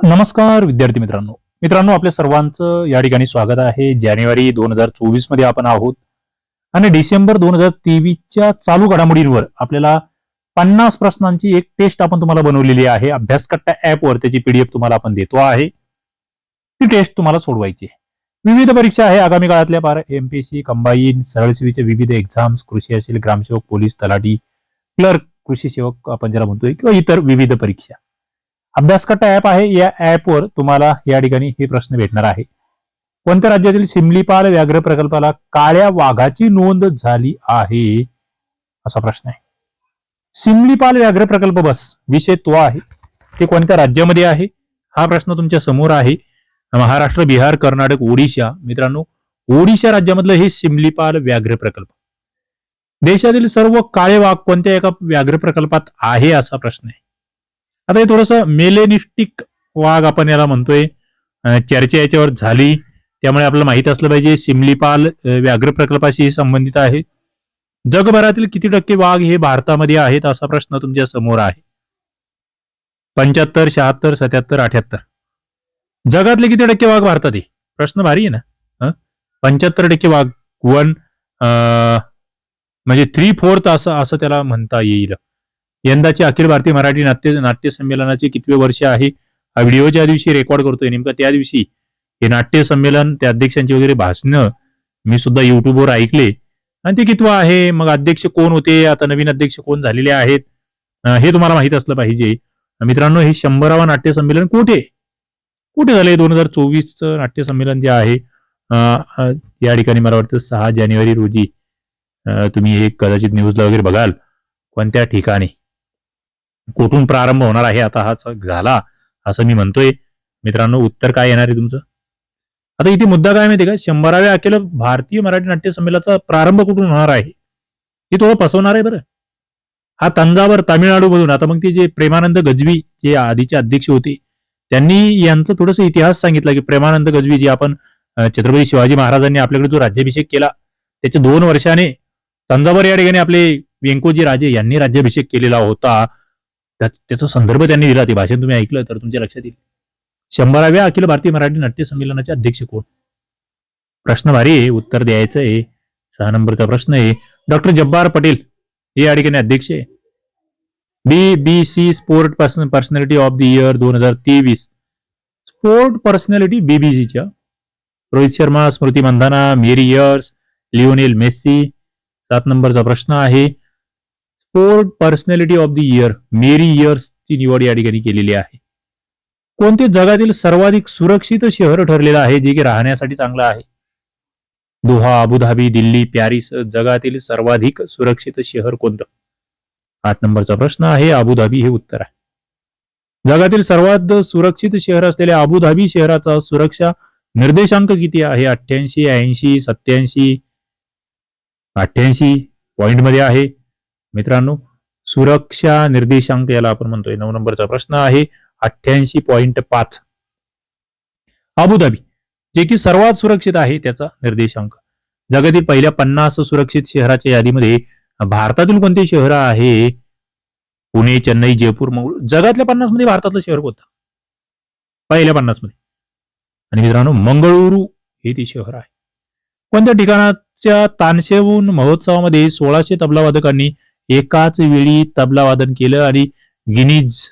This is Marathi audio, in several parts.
नमस्कार विद्यार्थी मित्रांनो. मित्रांनो आपल्या सर्वांचं या ठिकाणी स्वागत आहे. जानेवारी दोन हजार चोवीसमध्ये आपण आहोत. आणि डिसेंबर दोन हजार तेवीसच्या चालू घडामोडींवर आपल्याला पन्नास प्रश्नांची एक टेस्ट आपण तुम्हाला बनवलेली आहे. अभ्यासकट्टा ऍपवर त्याची पीडीएफ तुम्हाला आपण देतो आहे. ती टेस्ट तुम्हाला सोडवायची आहे. विविध परीक्षा आहे. आगामी काळातल्या पार एमपीएससी कंबाईन सरळ सेवेच्या विविध एक्झाम्स कृषी असेल ग्रामसेवक पोलीस तलाठी क्लर्क कृषी सेवक आपण ज्याला म्हणतोय किंवा इतर विविध परीक्षा. अभ्यासकट्टा ऍप आहे. या ऍपवर तुम्हाला या ठिकाणी हे प्रश्न भेटणार आहे. कोणत्या राज्यातील सिमलीपाल व्याघ्र प्रकल्पाला काळ्या वाघाची नोंद झाली आहे? असा प्रश्न आहे. सिमलीपाल व्याघ्र प्रकल्प बस विषय तो आहे. ते कोणत्या राज्यामध्ये आहे? हा प्रश्न तुमच्यासमोर आहे. महाराष्ट्र बिहार कर्नाटक ओडिशा. मित्रांनो ओडिशा राज्यामधलं हे सिमलीपाल व्याघ्र प्रकल्प. देशातील सर्व काळे वाघ कोणत्या एका व्याघ्र प्रकल्पात आहे असा प्रश्न आहे. आता हे थोडस मेलेनिस्टिक वाघ आपण याला म्हणतोय. चर्चा याच्यावर झाली. त्यामुळे आपल्याला माहीत असलं पाहिजे सिमलीपाल व्याघ्र प्रकल्पाशी संबंधित आहे. जगभरातील किती टक्के वाघ हे भारतामध्ये आहेत असा प्रश्न तुमच्यासमोर आहे. पंच्याहत्तर शहात्तर सत्याहत्तर अठ्याहत्तर. जगातले किती टक्के वाघ भारतात आहे? प्रश्न भारी आहे ना? पंच्याहत्तर टक्के वाघ वन म्हणजे थ्री फोर्थ असं असं त्याला म्हणता येईल. यंदाचे अखिल भारतीय मराठी नाट्य नाट्य संमेलनाचे कितवे वर्ष आहे? हा व्हिडिओ ज्या दिवशी रेकॉर्ड करतोय नेमका त्या दिवशी हे नाट्य संमेलन त्या अध्यक्षांची वगैरे भाषणं मी सुद्धा युट्यूबवर ऐकले. आणि ते कितवं आहे? मग अध्यक्ष कोण होते? आता नवीन अध्यक्ष कोण झालेले आहेत? हे तुम्हाला माहीत असलं पाहिजे. मित्रांनो हे शंभरावा नाट्य संमेलन कुठे? कुठे झाले दोन हजार चोवीसचं नाट्य संमेलन जे आहे या ठिकाणी मला वाटतं सहा जानेवारी रोजी तुम्ही हे कदाचित न्यूजला वगैरे बघाल. कोणत्या ठिकाणी? कोठून प्रारंभ होणार आहे आता हा झाला असं मी म्हणतोय. मित्रांनो उत्तर काय येणार आहे तुमचं? आता इथे मुद्दा काय माहितीये का? शंभराव्या अखिल भारतीय मराठी नाट्य संमेलनाचा प्रारंभ कुठून होणार आहे? हे थोडं फसवणार आहे बरं. हा तंजावर तामिळनाडू मधून आता मग ते जे प्रेमानंद गजवी जे आधीचे अध्यक्ष होते त्यांनी यांचं थोडस इतिहास सांगितला की प्रेमानंद गजवी जे आपण छत्रपती शिवाजी महाराजांनी आपल्याकडे जो राज्याभिषेक केला त्याच्या दोन वर्षाने तंजावर या ठिकाणी आपले व्यंकोजी राजे यांनी राज्याभिषेक केलेला होता. त्यात त्याचा संदर्भ त्यांनी दिला. ते भाषण तुम्ही ऐकलं तर तुमच्या लक्षात येईल. शंभराव्या अखिल भारतीय मराठी नाट्य संमेलनाचे अध्यक्ष कोण? प्रश्न भारी आहे उत्तर द्यायचं आहे. सहा नंबरचा प्रश्न आहे. डॉक्टर जब्बार पटेल हे या ठिकाणी अध्यक्ष आहे. B B C sport personality of the year दोन हजार तेवीस. Sport personality बीबीसीच्या Rohit Sharma Smriti Mandhana Mary Earps Lionel Messi. सात नंबरचा प्रश्न आहे. Sport personality of the year Mary Earps ची निवड या ठिकाणी केलेली आहे. कोणते जगातील सर्वाधिक सुरक्षित शहर ठरलेलं आहे जे की राहण्यासाठी चांगलं आहे? दोहा अबुधाबी दिल्ली पॅरिस जगातील सर्वाधिक सुरक्षित शहर कोणतं? आठ नंबरचा प्रश्न आहे अबुधाबी हे उत्तर आहे. जगातील सर्वात सुरक्षित शहर असलेल्या अबुधाबी शहराचा सुरक्षा निर्देशांक किती आहे? अठ्ठ्याऐंशी ऐंशी सत्याऐंशी अठ्ठ्याऐंशी पॉइंटमध्ये आहे. मित्रांनो सुरक्षा निर्देशांक याला आपण म्हणतोय. नऊ नंबरचा प्रश्न आहे अठ्ठ्याऐंशी पॉईंट पाच. अबुधाबी जे की सर्वात सुरक्षित आहे त्याचा निर्देशांक. जगातील पहिल्या पन्नास सुरक्षित शहराच्या यादीमध्ये भारतातील कोणते शहर आहे? पुणे चेन्नई जयपूर मंगळूर जगातल्या पन्नासमध्ये भारतातलं शहर कोणतं? पहिल्या पन्नासमध्ये आणि मित्रांनो मंगळुरू हे ते शहर आहे. कोणत्या ठिकाणाच्या तानसेवून महोत्सवामध्ये सोळाशे तबलावादकांनी एकाच वेळी तबला वादन केलं आणि गिनीज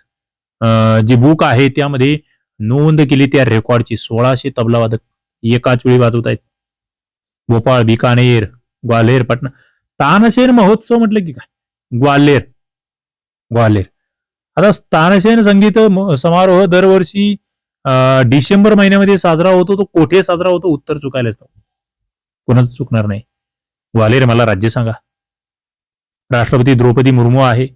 जी बुक आहे त्यामध्ये नोंद केली त्या रेकॉर्डची. सोळाशे तबलावादक एकाच वेळी वाजवत आहेत. भोपाळ बिकानेर ग्वाल्हेर पटना. तानसेन महोत्सव म्हटलं की काय? ग्वाल्हेर. ग्वाल्हेर. आता तानसेन संगीत म- समारोह दरवर्षी डिसेंबर महिन्यामध्ये साजरा होतो. तो कोठे साजरा होतो? उत्तर चुकायलाच नको कोणाचं चुकणार नाही. ग्वाल्हेर मला राज्य सांगा. राष्ट्रपती द्रौपदी मुर्मू आहे.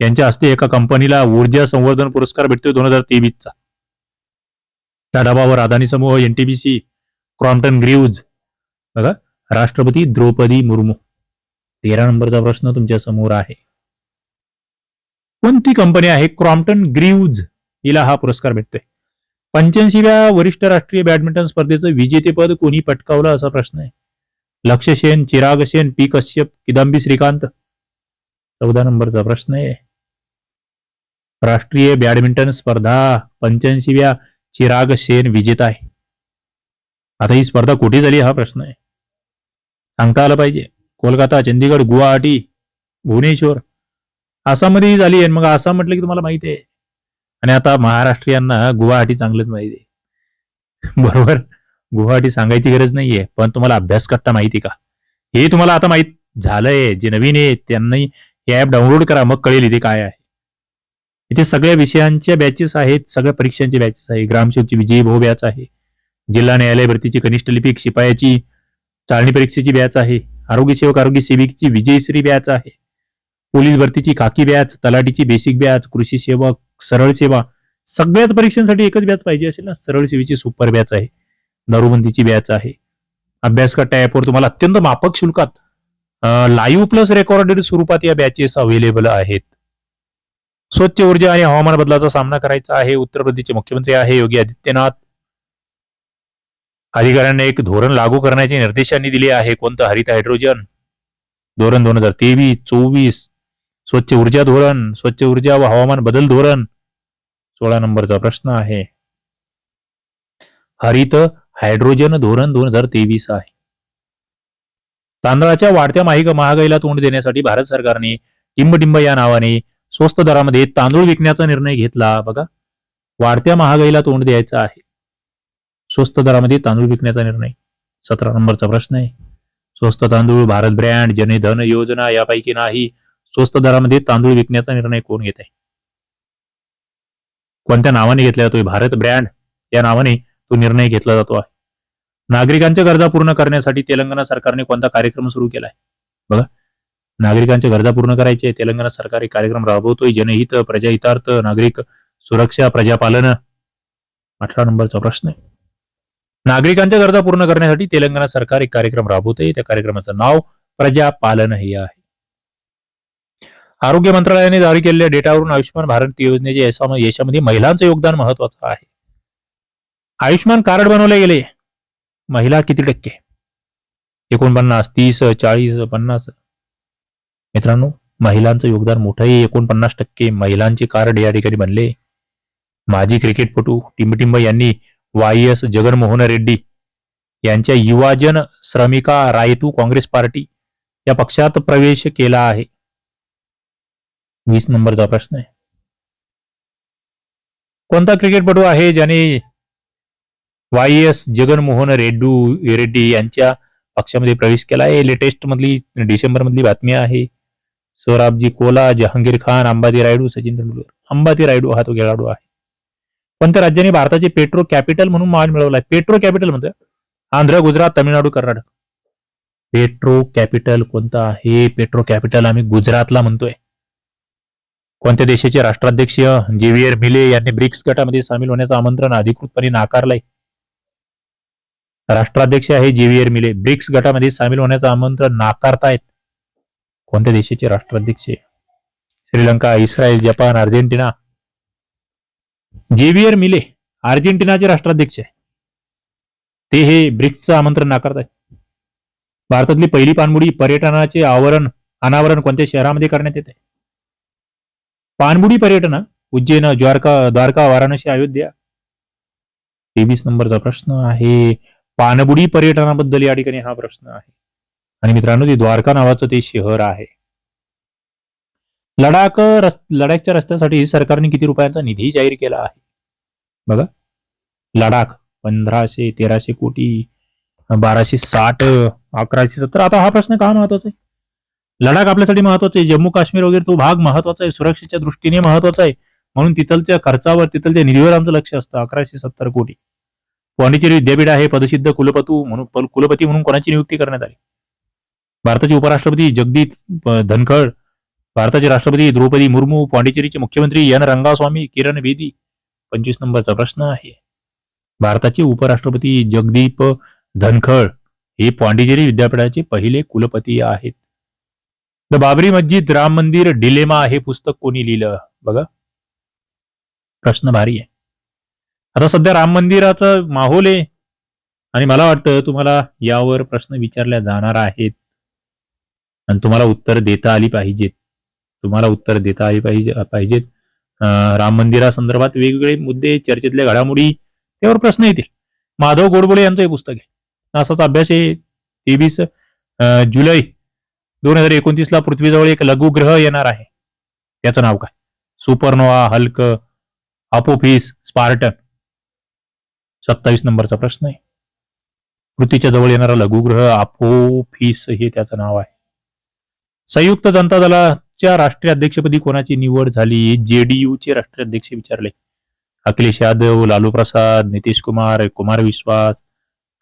यांच्या हस्ते एका कंपनीला ऊर्जा संवर्धन पुरस्कार भेटतोय दोन हजार तेवीसचा. त्या डबावर अदानी समूह एनटीबीसी क्रॉम्प्टन ग्रीव्ज बघा राष्ट्रपती द्रौपदी मुर्मू. तेरा नंबरचा प्रश्न तुमच्यासमोर आहे. कोणती कंपनी आहे? क्रॉम्प्टन ग्रीव्ज हिला हा पुरस्कार भेटतोय. पंच्याऐंशीव्या वरिष्ठ राष्ट्रीय बॅडमिंटन स्पर्धेचं विजेतेपद कोणी पटकावलं असा प्रश्न आहे. लक्ष्य सेन चिराग सेन पी कश्यप किदंबी श्रीकांत चौदा नंबरचा प्रश्न आहे. राष्ट्रीय बॅडमिंटन स्पर्धा पंच्याऐंशीव्या चिराग सेन विजेता आहे. आता ही स्पर्धा कुठे झाली हा प्रश्न आहे. सांगता आलं पाहिजे. कोलकाता चंदीगड गुवाहाटी भुवनेश्वर. आसाममध्येही झाली आहे. मग आसाम म्हटलं की तुम्हाला माहिती आहे. आणि आता महाराष्ट्रीयांना गुवाहाटी चांगलंच माहिती आहे. बरोबर. गुवाहाटी सांगायची गरज नाहीये. पण तुम्हाला अभ्यास करता माहिती का? हे तुम्हाला आता माहीत झालंय. जे नवीन आहे त्यांनी हे ऍप डाउनलोड करा मग कळेल इथे काय आहे. इथे सगळ्या विषयांच्या बॅचेस आहेत सगळ्या परीक्षांचे बॅचेस आहे. ग्रामसेवकची विजयी भाऊ बॅच आहे. जिल्हा न्यायालय भरतीची कनिष्ठ लिपिक शिपायाची चाळणी परीक्षेची बॅच आहे. आरोग्य सेवक आरोग्य सेविकची विजयश्री बॅच आहे. पोलीस भरतीची खाकी बॅच तलाटीची बेसिक बॅच कृषी सेवक सरळ सेवा. सगळ्याच परीक्षांसाठी एकच बॅच पाहिजे असेल ना? सरळ सेवेची सुपर बॅच आहे. दारूबंदीची बॅच आहे. अभ्यास कट्टा ऍपवर तुम्हाला अत्यंत माफक शुल्कात लाईव्ह प्लस रेकॉर्डेड स्वरूपात या बॅचेस अवेलेबल आहेत. स्वच्छ ऊर्जा आणि हवामान बदलाचा सामना करायचा आहे. उत्तर प्रदेशचे मुख्यमंत्री आहे योगी आदित्यनाथ. अधिकाऱ्यांना एक धोरण लागू करण्याचे निर्देशांनी दिले आहे. कोणतं? हरित हायड्रोजन धोरण दोन हजार तेवीस चोवीस. स्वच्छ ऊर्जा धोरण. स्वच्छ ऊर्जा व हवामान बदल धोरण. सोळा नंबरचा प्रश्न आहे. हरित हायड्रोजन धोरण दोन हजार तेवीस आहे. तांदळाच्या वाढत्या माहिक महागाईला तोंड देण्यासाठी भारत सरकारने टिंबटिंब या नावाने स्वस्त दरामध्ये तांदूळ विकण्याचा निर्णय घेतला. बघा वाढत्या महागाईला तोंड द्यायचं आहे. स्वस्त दरामध्ये तांदूळ विकण्याचा निर्णय. सतरा नंबरचा प्रश्न आहे. स्वस्त तांदूळ भारत ब्रँड जनधन योजना यापैकी नाही. स्वस्त दरामध्ये तांदूळ विकण्याचा निर्णय कोण घेत आहे कोणत्या नावाने घेतला जातोय? भारत ब्रँड या नावाने तो निर्णय घेतला जातो आहे. नागरिकांच्या गरजा पूर्ण करण्यासाठी तेलंगणा सरकारने कोणता कार्यक्रम सुरू केलाय? बघा. नागरिकांच्या गरजा पूर्ण करायचे तेलंगणा सरकार एक कार्यक्रम राबवतोय जनहित प्रजाहितार्थ नागरिक सुरक्षा प्रजापालन. अठरा नंबरचा प्रश्न आहे. नागरिकांच्या गरजा पूर्ण करण्यासाठी तेलंगणा सरकार एक कार्यक्रम राबवतोय. त्या कार्यक्रमाचं नाव प्रजापालन हे आहे. आरोग्य मंत्रालयाने जारी केलेल्या डेटावरून आयुष्यमान भारत योजनेच्या यशामध्ये महिलांचं योगदान महत्वाचं आहे. आयुष्यमान कार्ड बनवले गेले महिला किती टक्के? एकोणपन्नास तीस चाळीस पन्नास. मित्रांनो महिलांचं योगदान मोठं आहे. एकोणपन्नास टक्के महिलांचे कार्ड या ठिकाणी बनले. माजी क्रिकेटपटू टिंबटिंब यांनी वाय एस जगनमोहन रेड्डी यांच्या युवाजन श्रमिका रायतू काँग्रेस पार्टी या पक्षात प्रवेश केला आहे. वीस नंबरचा प्रश्न आहे. कोणता क्रिकेटपटू आहे ज्याने वाय एस जगनमोहन रेड्डू रेड्डी यांच्या पक्षामध्ये प्रवेश केला आहे. लेटेस्ट मधली डिसेंबर मधली बातमी आहे. सोराबजी कोला जहांगीर खान अंबाती रायडू सचिन तेंडुलकर. अंबाती रायडू हा तो खेळाडू आहे. कोणत्या राज्याने भारताचे पेट्रो कॅपिटल म्हणून मान मिळवलाय. पेट्रो कॅपिटल म्हणतोय. आंध्र गुजरात तामिळनाडू कर्नाटक. पेट्रो कॅपिटल कोणतं आहे? पेट्रो कॅपिटल आम्ही गुजरातला म्हणतोय. कोणत्या देशाचे राष्ट्राध्यक्ष जेवियर मिले यांनी ब्रिक्स गटामध्ये सामील होण्याचं आमंत्रण अधिकृतपणे नाकारलंय. राष्ट्राध्यक्ष आहे जेवियर मिले. ब्रिक्स गटामध्ये सामील होण्याचं आमंत्रण नाकारतायत कोणत्या देशाचे राष्ट्राध्यक्ष Sri Lanka Israel Japan Argentina. Javier Milei अर्जेंटिनाचे राष्ट्राध्यक्ष आहे. ते हे ब्रिक्सचं आमंत्रण नाकारतायत भारतातली पहिली पाणबुडी पर्यटनाचे आवरण अनावरण कोणत्या शहरामध्ये करण्यात येते पाणबुडी पर्यटन उज्जैन द्वारका द्वारका वाराणसी अयोध्या. तेवीस नंबरचा प्रश्न आहे. पाणबुडी पर्यटनाबद्दल या ठिकाणी हा प्रश्न आहे. आणि मित्रांनो ते द्वारका नावाचं ते शहर आहे. लडाख रस लडाखच्या रस्त्यासाठी सरकारने किती रुपयांचा निधी जाहीर केला आहे? बघा. लडाख पंधराशे तेराशे कोटी बाराशे साठ अकराशे सत्तर. आता हा प्रश्न का महत्त्वाचा आहे? लडाख आपल्यासाठी महत्त्वाचा आहे. जम्मू काश्मीर वगैरे तो भाग महत्त्वाचा आहे. सुरक्षेच्या दृष्टीने महत्त्वाचा आहे. म्हणून तिथलच्या खर्चावर तिथलच्या निधीवर आमचं लक्ष असतं. अकराशे सत्तर कोटी. पॉंडिचेरी विद्यापीठ आहे पदसिद्ध कुलपतू म्हणून कुलपती म्हणून कोणाची नियुक्ती करण्यात आली? भारताचे उपराष्ट्रपती जगदीप धनखड भारताचे राष्ट्रपती द्रौपदी मुर्मू पॉंडिचेरीचे मुख्यमंत्री एन रंगास्वामी किरण बेदी पंचवीस नंबरचा प्रश्न आहे. भारताचे उपराष्ट्रपती जगदीप धनखड हे पॉंडिचेरी विद्यापीठाचे पहिले कुलपती आहेत. द बाबरी मस्जिद राम मंदिर डिलेमा हे पुस्तक कोणी लिहिलं? बघा. प्रश्न भारी आहे. आता सध्या राम मंदिराचा माहोल आहे. आणि मला वाटतं तुम्हाला यावर प्रश्न विचारल्या जाणार आहेत. आणि तुम्हाला उत्तर देता आली पाहिजेत. तुम्हाला उत्तर देता आली पाहिजे पाहिजेत. राम मंदिरासंदर्भात वेगवेगळे मुद्दे चर्चेतल्या घडामोडी त्यावर प्रश्न येतील. माधव गोडबोले यांचं हे पुस्तक आहे. असाच अभ्यास आहे. तेवीस जुलै दोन हजार एकोणतीस ला पृथ्वीजवळ एक लघुग्रह येणार आहे. त्याचं नाव काय? Supernova Hulk Apophis Spartan. सत्तावीस नंबरचा प्रश्न आहे. पृथ्वीच्या जवळ येणारा लघुग्रह आपोफिस हे त्याचं नाव आहे. संयुक्त जनता दलाच्या राष्ट्रीय अध्यक्षपदी कोणाची निवड झाली? जेडीयूचे राष्ट्रीय अध्यक्ष विचारले. अखिलेश यादव लालू प्रसाद नितीश कुमार कुमार विश्वास.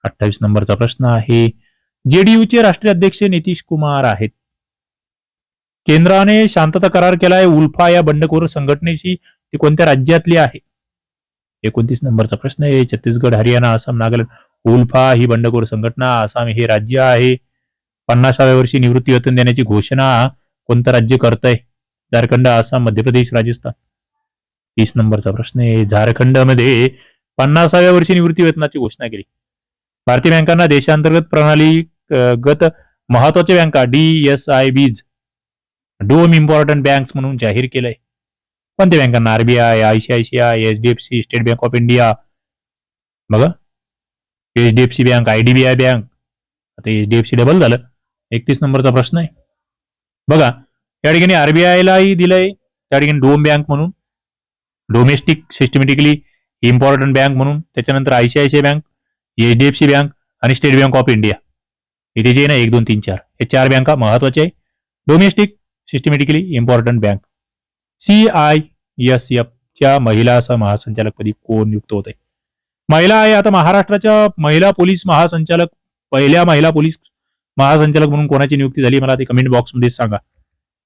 अठ्ठावीस नंबरचा प्रश्न आहे. जेडीयूचे राष्ट्रीय अध्यक्ष नितीश कुमार आहेत. केंद्राने शांतता करार केलाय. उल्फा या बंडखोर संघटनेशी ती कोणत्या राज्यातली आहे? एकोणतीस नंबरचा प्रश्न आहे. छत्तीसगड हरियाणा आसाम नागालँड उल्फा ही बंडखोर संघटना. आसाम हे राज्य आहे. पन्नासाव्या वर्षी निवृत्ती वेतन देण्याची घोषणा कोणतं राज्य करतंय झारखंड आसाम मध्य प्रदेश राजस्थान. तीस नंबरचा प्रश्न आहे. झारखंडमध्ये पन्नासाव्या वर्षी निवृत्ती वेतनाची घोषणा केली. भारतीय बँकांना देशांतर्गत प्रणाली गत महत्त्वाच्या बँका D S I Bs dom important banks म्हणून जाहीर केलंय. कोणत्या बँकांना RBI ICICI HDFC state bank of India बघा. एचडीएफसी बँक आयडीबीआय बँक आता एचडीएफसी डबल झालं. एकतीस नंबरचा प्रश्न आहे. बघा. त्या ठिकाणी आरबीआयलाही दिलंय. त्या ठिकाणी डोम बँक म्हणून. डोमेस्टिक सिस्टमॅटिकली इम्पॉर्टंट बँक म्हणून. त्याच्यानंतर आयसीआयसीआय बँक एचडीएफसी बँक आणि स्टेट बँक ऑफ इंडिया इथे जे आहे ना एक दोन तीन चार. हे चार बँका महत्त्वाचे आहे. Domestic systematically important bank C I S F च्या महिला महासंचालकपदी कोण नियुक्त होते महिला आहे आता महाराष्ट्राच्या महिला पोलीस महासंचालक पहिल्या महिला पोलीस महासंचालक म्हणून कोणाची नियुक्ती झाली मला ते कमेंट बॉक्समध्ये सांगा.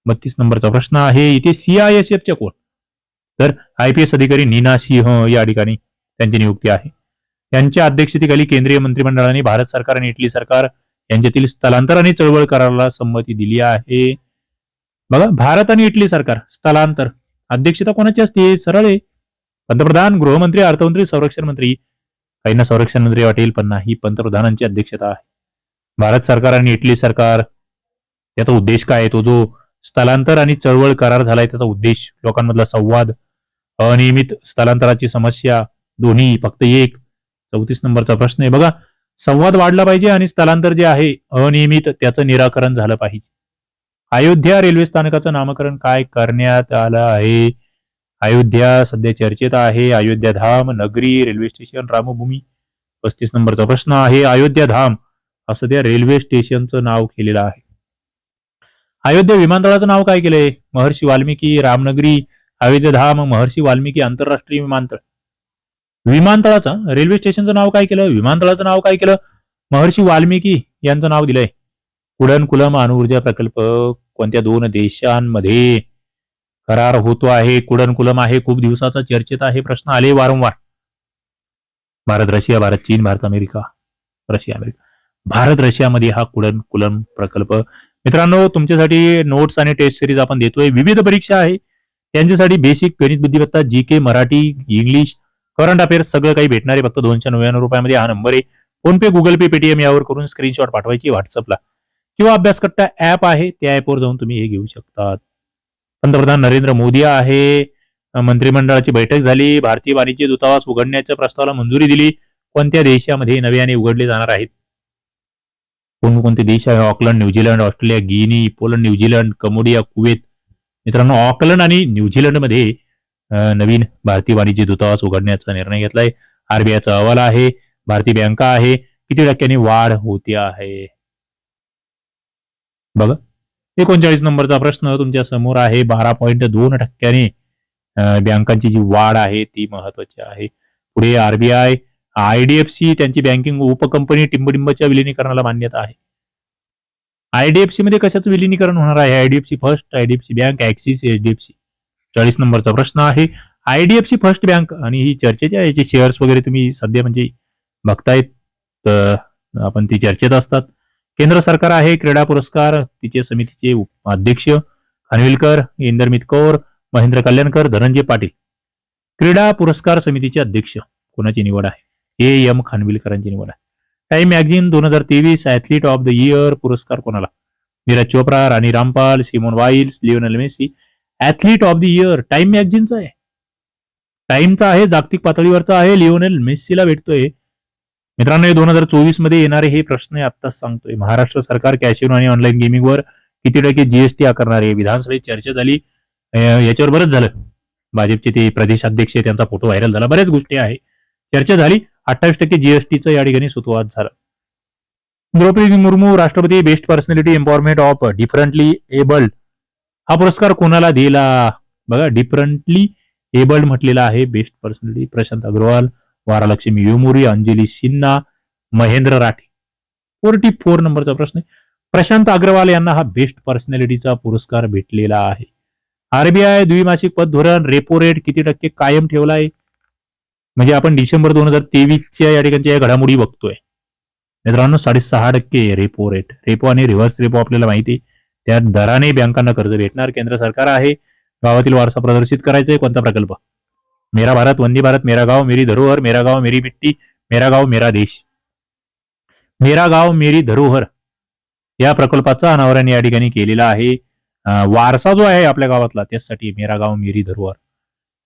बत्तीस नंबरचा प्रश्न आहे इथे सीआयएसएफच्या कोण? तर आयपीएस अधिकारी नीना सिंह या ठिकाणी त्यांची नियुक्ती आहे. त्यांच्या अध्यक्षतेखाली केंद्रीय मंत्रिमंडळाने भारत सरकार आणि इटली सरकार यांच्यातील स्थलांतर आणि चळवळ कराराला संमती दिली आहे. बघा भारत आणि इटली सरकार स्थलांतर. अध्यक्षता कोणाची असते? सरळ आहे. पंतप्रधान गृहमंत्री अर्थमंत्री संरक्षण मंत्री. काहींना संरक्षण मंत्री वाटेल पण नाही. पंतप्रधानांची अध्यक्षता आहे. भारत सरकार आणि इटली सरकार त्याचा उद्देश काय आहे? तो जो स्थलांतर आणि चळवळ करार झालाय त्याचा उद्देश लोकांमधला संवाद अनियमित स्थलांतराची समस्या दोन्ही फक्त एक. चौतीस नंबरचा प्रश्न आहे. बघा संवाद वाढला पाहिजे आणि स्थलांतर जे आहे अनियमित त्याचं निराकरण झालं पाहिजे. अयोध्या रेल्वे स्थानकाचं नामकरण काय करण्यात आलं आहे? अयोध्या सध्या चर्चेत आहे. अयोध्या धाम नगरी रेल्वे स्टेशन रामभूमी. पस्तीस नंबरचा प्रश्न आहे. अयोध्या धाम असं त्या रेल्वे स्टेशनचं नाव केलेलं आहे. अयोध्या विमानतळाचं नाव काय केलंय? महर्षी वाल्मिकी रामनगरी अयोध्या धाम महर्षी वाल्मिकी आंतरराष्ट्रीय विमानतळ. विमानतळाचं रेल्वे स्टेशनचं नाव काय केलं? विमानतळाचं नाव काय केलं? महर्षी वाल्मिकी यांचं नाव दिलंय. कुडनकुलम अणुऊर्जा प्रकल्प कोणत्या दोन देशांमध्ये करार होतो आहे कुडनकुलम आहे खूप दिवसाचा चर्चेत आहे प्रश्न आले वारंवार. भारत रशिया भारत चीन Bharat America Russia America. Bharat रशियामध्ये हा कुडन कुलम प्रकल्प. मित्रांनो तुमच्यासाठी नोट्स आणि टेस्ट सिरीज आपण देतोय. विविध परीक्षा आहे. त्यांच्यासाठी बेसिक गणित बुद्धिमत्ता G K Marathi English current affairs सगळं काही भेटणार आहे. फक्त दोनशे नव्याण्णव रुपयामध्ये हा नंबर आहे. फोन पे गुगल पे पेटीएम यावर करून स्क्रीनशॉट पाठवायची व्हॉट्सअपला किंवा अभ्यासकट्टा ऍप आहे त्या ऍपवर जाऊन तुम्ही हे घेऊ शकतात. पंतप्रधान नरेंद्र मोदी आहे. मंत्रिमंडळाची बैठक झाली. भारतीय वाणिज्य दूतावास उघडण्याच्या प्रस्तावाला मंजुरी दिली. कोणत्या देशामध्ये नव्याने उघडले जाणार आहेत? कोणकोणते देश आहे Auckland New Zealand Australia Guinea Poland New Zealand Cambodia Kuwait. मित्रांनो ऑकलंड आणि न्यूझीलंडमध्ये नवीन भारतीय वाणिज्य दूतावास उघडण्याचा निर्णय घेतलाय. आरबीआयचा अहवाल आहे. भारतीय बँका आहे. किती टक्क्यांनी वाढ होते आहे? बघा. एकोणचाळीस नंबरचा प्रश्न तुमच्यासमोर आहे. बारा पॉईंट दोन टक्क्याने बँकांची जी वाढ आहे ती महत्वाची आहे. पुढे आरबीआय आयडीएफसी त्यांची बँकिंग उपकंपनी टिंबडिंबच्या विलिनीकरणाला मान्यता आहे. आयडीएफसी मध्ये कशाचं विलिनीकरण होणार आहे? IDFC first IDFC bank Axis HDFC चाळीस नंबरचा प्रश्न आहे. आयडीएफसी फर्स्ट बँक आणि ही चर्चेच्या आहे, याचे शेअर्स वगैरे तुम्ही सध्या म्हणजे बघतायत तर आपण ती चर्चेत असतात. केंद्र सरकार आहे क्रीडा पुरस्कार तिचे समितीचे उप- अध्यक्ष खानविलकर इंदरमित कौर महेंद्र कल्याणकर धनंजय पाटील. क्रीडा पुरस्कार समितीचे अध्यक्ष कोणाची निवड आहे? ए. एम. खानविलकरांची निवड आहे. टाइम मॅगझिन दोन हजार तेवीस ऍथलीट ऑफ द इयर पुरस्कार कोणाला? Neeraj Chopra Rani Rampal Simone Biles Lionel Messi athlete of the year Time मॅगझिनचा आहे. टाइमचा आहे जागतिक पातळीवरचा आहे लिओनेल मेस्सीला भेटतोय. मित्रांनो दोन हजार चोवीसमध्ये येणारे हे प्रश्न आता सांगतोय. महाराष्ट्र सरकार कॅशिनो आणि ऑनलाईन गेमिंगवर किती टक्के जीएसटी आकारणार आहे? विधानसभेत चर्चा झाली. याच्यावर बरंच झालं. भाजपचे ते प्रदेशाध्यक्ष त्यांचा फोटो व्हायरल झाला. बऱ्याच गोष्टी आहे. चर्चा झाली. अठ्ठावीस टक्के जीएसटीचं या ठिकाणी सुतवाद झालं. द्रौपदी मुर्मू राष्ट्रपती best personality empowerment of differently abled हा पुरस्कार कोणाला दिला? बघा डिफरंटली एबल्ड म्हटलेला आहे बेस्ट पर्सनॅलिटी प्रशांत अग्रवाल. वारालक्ष्मी योमुरी अंजली सिन्हा महेंद्र राठे. फोर्टी फोर नंबरचा प्रश्न प्रशांत अग्रवाल यांना हा बेस्ट पर्सनॅलिटीचा पुरस्कार भेटलेला आहे. आरबीआय द्विमासिक पतधोरण रेपो रेट किती टक्के कायम ठेवला आहे? म्हणजे आपण डिसेंबर दोन हजार तेवीसच्या या ठिकाणच्या या घडामोडी बघतोय. मित्रांनो साडेसहा टक्के रेपो रेट रेपो आणि रिव्हर्स रेपो आपल्याला माहिती आहे. त्या दराने बँकांना कर्ज भेटणार. केंद्र सरकार आहे. गावातील वारसा प्रदर्शित करायचा आहे कोणता प्रकल्प? मेरा भारत वंदे भारत मेरा गाव मेरी धरोहर मेरा गाव मेरी मिट्टी मेरा गाव मेरा देश। मेरा गाव मेरी धरोहर या प्रकल्पाचा अनावरण या ठिकाणी केलेला आहे. वारसा जो आहे आपल्या गावातला त्यासाठी मेरा गाव मेरी धरोहर.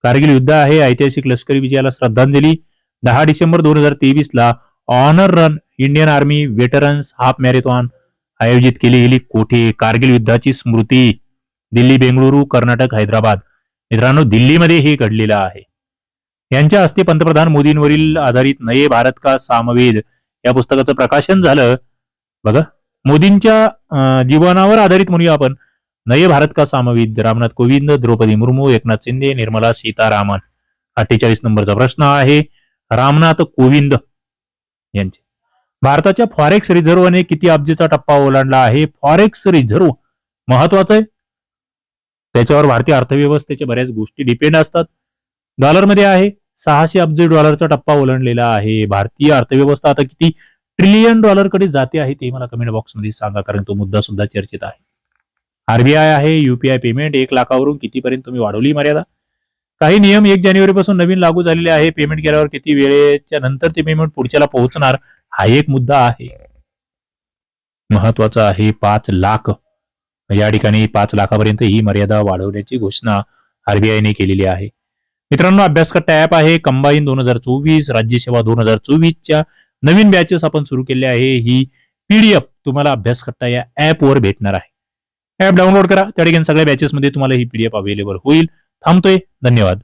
कारगिल युद्ध आहे ऐतिहासिक लष्करी विजयाला श्रद्धांजली. दहा डिसेंबर दोन हजार तेवीस ला honour run Indian army veterans half marathon आयोजित केली गेली कोठे? कारगिल युद्धाची स्मृती दिल्ली बेंगळुरू कर्नाटक हैदराबाद. मित्रांनो दिल्लीमध्ये हे घडलेलं आहे. यांच्या हस्ते पंतप्रधान मोदींवरील आधारित नये भारत का सामवेद या पुस्तकाचं प्रकाशन झालं. बघा मोदींच्या जीवनावर आधारित म्हणूया आपण. नये भारत का सामवेद रामनाथ कोविंद द्रौपदी मुर्मू एकनाथ शिंदे निर्मला सीतारामन. अठ्ठेचाळीस नंबरचा प्रश्न आहे रामनाथ कोविंद यांचे. भारताच्या फॉरेक्स रिझर्व्हने किती अब्जेचा टप्पा ओलांडला आहे? फॉरेक्स रिझर्व्ह महत्वाचं आहे. त्याच्यावर भारतीय अर्थव्यवस्थेच्या बऱ्याच गोष्टी डिपेंड असतात. डॉलरमध्ये आहे. सहाशे अब्ज डॉलरचा टप्पा ओलांडलेला आहे. भारतीय अर्थव्यवस्था आता किती ट्रिलियन डॉलरकडे जाते आहे ते मला कमेंट बॉक्समध्ये सांगा कारण तो मुद्दा सुद्धा चर्चेत आहे. आरबीआय आहे युपीआय पेमेंट एक लाखावरून कितीपर्यंत तुम्ही वाढवली मर्यादा? काही नियम एक जानेवारी पासून नवीन लागू झालेले आहे. पेमेंट केल्यावर किती वेळेच्या नंतर ते पेमेंट पुढच्याला पोहोचणार हा एक मुद्दा आहे. महत्त्वाचा आहे पाच लाख. या ठिकाणी पाच लाखापर्यंत ही मर्यादा वाढवण्याची घोषणा आरबीआयने केलेली आहे. मित्रांनो अभ्यासकट्टा ऍप आहे कंबाईन दोन हजार चोवीस राज्यसेवा दोन हजार चोवीसच्या नवीन बॅचेस आपण सुरू केले आहे. ही पीडीएफ तुम्हाला अभ्यासकट्टा या ऍपवर भेटणार आहे. ऍप डाउनलोड करा. त्या ठिकाणी सगळ्या बॅचेस मध्ये तुम्हाला ही पीडीएफ अवेलेबल होईल. थांबतोय. धन्यवाद.